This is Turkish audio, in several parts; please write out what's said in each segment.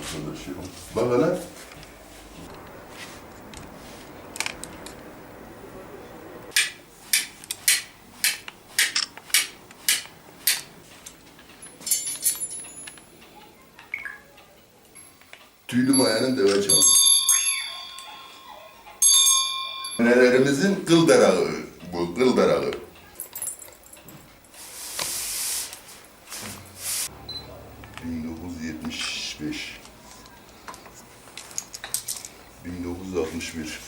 çalışıyorum. Bak hele. Tüylü mayanın deve çalı. Nelerimizin kıl darağı bu, kıl darağı. ...1975... ...1961...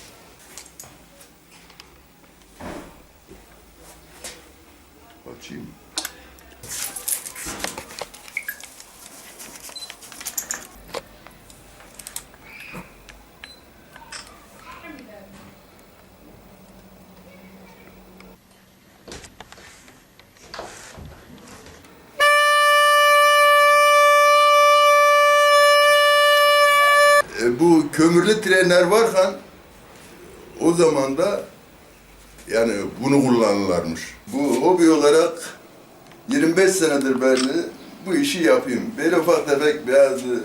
Açayım. E, bu kömürlü trenler varken o zaman da yani bunu kullanırlarmış. Bu hobi olarak 25 senedir ben bu işi yapayım. Böyle ufak tefek bazı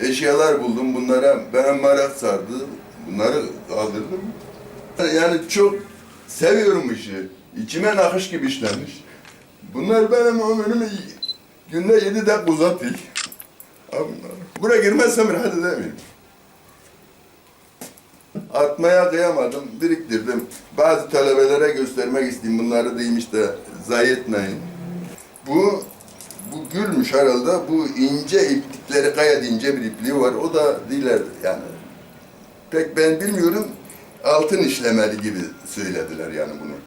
eşyalar buldum. Bunlara bana merak sardı. Bunları kaldırdım. Yani çok seviyorum işi. İçime nakış gibi işlenmiş. Bunlar benim ömrümü günde 7 dakika uzatıyor. Buraya girmezsem rahat edemiyorum. Atmaya kıyamadım, biriktirdim. Bazı talebelere göstermek isteyeyim, bunları değilmiş de zayi etmeyin. Bu, bu gülmüş herhalde, bu ince iplikleri, gayet ince bir ipliği var, o da değiller yani. Pek ben bilmiyorum, altın işlemeli gibi söylediler yani bunu.